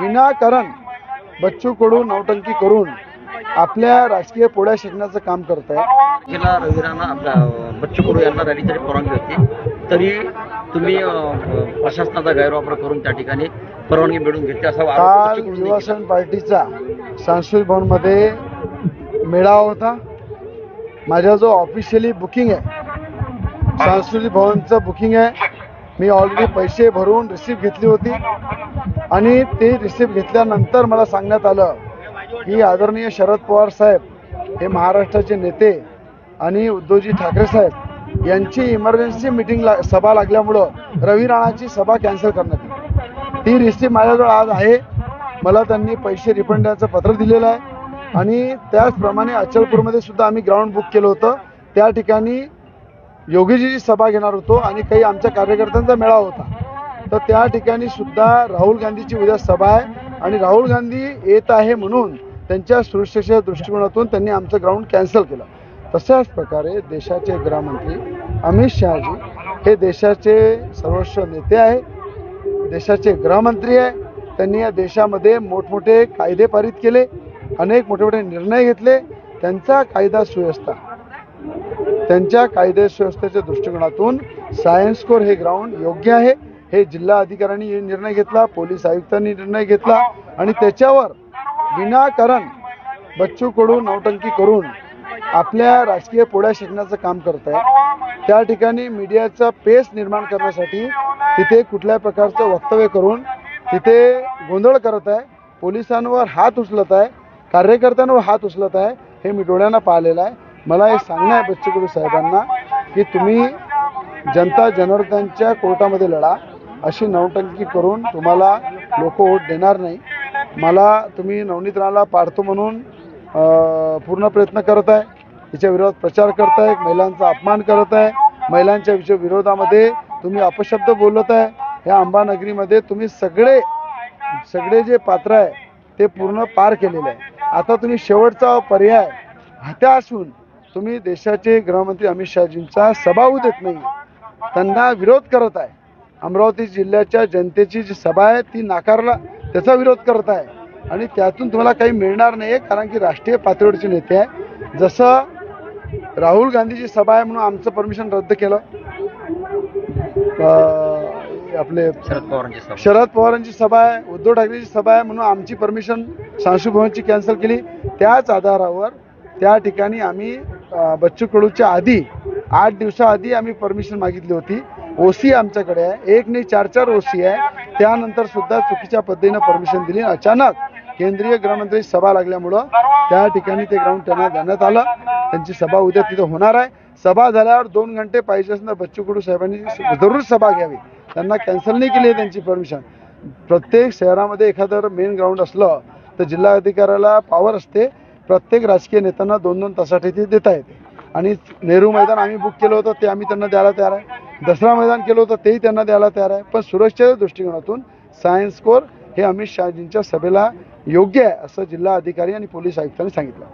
विनाकारण बच्चू कडू नौटंकी करून आपल्या राजकीय पोळ्या शिकण्याचं काम करत आहे जिल्हा रवी राणा आपल्या बच्चू कडू यांना रॅलीसाठी परवानगी होती. तरी तुम्ही प्रशासनाचा गैरवापर करून त्या ठिकाणी परवानगी मिळवून घेतली असा केला. युवासेन पार्टीचा सांस्कृतिक भवनमध्ये मेळावा होता. माझा जो ऑफिशियली बुकिंग आहे सांस्कृतिक भवनचं बुकिंग आहे मी ऑलरेडी पैसे भरून रिसिप्ट घेतली होती. आणि ते रिसिप्ट घेतल्यानंतर मला सांगण्यात आलं की आदरणीय शरद पवार साहेब हे महाराष्ट्राचे नेते आणि उद्धवजी ठाकरे साहेब यांची इमर्जन्सी मिटिंग ला सभा लागल्यामुळं रवी राणाची सभा कॅन्सल करण्यात आली. ती रिसिप्ट माझ्याजवळ आज आहे. मला त्यांनी पैसे रिफंड द्यायचं पत्र दिलेलं आहे. आणि त्याचप्रमाणे अचलपूरमध्ये सुद्धा आम्ही ग्राउंड बुक केलं होतं. त्या ठिकाणी योगीजीची सभा घेणार होतो आणि काही आमच्या कार्यकर्त्यांचा मेळावा होता. तर त्या ठिकाणी सुद्धा राहुल गांधीची उद्या सभा आहे आणि राहुल गांधी येत आहे म्हणून त्यांच्या सुरक्षेच्या दृष्टिकोनातून त्यांनी आमचं ग्राउंड कॅन्सल केलं. तशाच प्रकारे देशाचे गृहमंत्री अमित शहाजी हे देशाचे सर्वोच्च नेते आहे देशाचे गृहमंत्री आहे त्यांनी या देशामध्ये मोठमोठे कायदे पारित केले अनेक मोठे मोठे निर्णय घेतले. त्यांचा कायदा सुव्यवस्था त्यांच्या कायदे सुव्यवस्थेच्या दृष्टिकोनातून सायन्स कोर हे ग्राउंड योग्य आहे. हे जिल्हा अधिकाऱ्यांनी हे निर्णय घेतला पोलीस आयुक्तांनी निर्णय घेतला आणि त्याच्यावर विनाकारण बच्चू कडू नौटंकी करून आपल्या राजकीय पोळ्या शिकण्याचं काम करत आहे. त्या ठिकाणी मीडियाचा पेस निर्माण करण्यासाठी तिथे कुठल्या प्रकारचं वक्तव्य करून तिथे गोंधळ करत आहे. पोलिसांवर हात उचलत आहे कार्यकर्त्यांवर हात उचलत आहे हे मी डोळ्यांना पाहिलेलं आहे. मला हे सांगणं आहे बच्चूकडू साहेबांना की तुम्ही जनता जनार्दनच्या कोर्टामध्ये लढा अशी नवटंकी करून तुम्हाला लोक वोट देणार नाही. मला तुम्ही नवनीत राणाला पाडतो म्हणून पूर्ण प्रयत्न करत आहे. तिच्या विरोधात प्रचार करताय महिलांचा अपमान करत आहे. महिलांच्या विषय विरोधामध्ये तुम्ही अपशब्द बोलत आहे. या अंबानगरीमध्ये तुम्ही सगळे सगळे जे पात्र आहे ते पूर्ण पार केलेले आहे. आता तुम्ही शेवटचा पर्याय हत्या असून तुम्ही देशाचे गृहमंत्री अमित शहाजींचा सभा होऊ देत नाही. त्यांना विरोध करत आहे. अमरावती जिल्ह्याच्या जनतेची जी सभा आहे ती नाकारला त्याचा विरोध करत आहे. आणि त्यातून तुम्हाला काही मिळणार नाही आहे कारण की राष्ट्रीय पातळीवरचे नेते आहे जसं राहुल गांधीची सभा आहे म्हणून आमचं परमिशन रद्द केलं. आपले शरद पवारांची सभा. शरद पवारांची सभा आहे उद्धव ठाकरेची सभा आहे म्हणून आमची परमिशन सांसू भवनची कॅन्सल केली. त्याच आधारावर त्या ठिकाणी आम्ही बच्चू कडूच्या आधी आठ दिवसाआधी आम्ही परमिशन मागितली होती. ओसी आमच्याकडे आहे. एक नाही चार चार ओसी आहे. त्यानंतर सुद्धा चुकीच्या पद्धतीनं परमिशन दिली. अचानक केंद्रीय गृहमंत्री सभा लागल्यामुळं त्या ठिकाणी ते ग्राउंड त्यांना देण्यात आलं. त्यांची सभा उद्या तिथं होणार आहे. सभा झाल्यावर दोन घंटे पाहिजे असं बच्चू कडू साहेबांनी जरूर सभा घ्यावी. त्यांना कॅन्सल नाही केली आहे त्यांची परमिशन प्रत्येक शहरामध्ये एखादं मेन ग्राउंड असलं तर जिल्हाधिकाऱ्याला पॉवर असते. प्रत्येक राजकीय नेत्यांना दोन दोन तासासाठी ते देता येते. आणि नेहरू मैदान आम्ही बुक केलं होतं ते आम्ही त्यांना द्यायला तयार आहे. दसरा मैदान केलं होतं तेही त्यांना द्यायला तयार आहे. पण सुरक्षेच्या दृष्टिकोनातून सायन्स कोर हे अमित शहाजींच्या सभेला योग्य आहे असं जिल्हा अधिकारी आणि पोलीस आयुक्तांनी सांगितलं.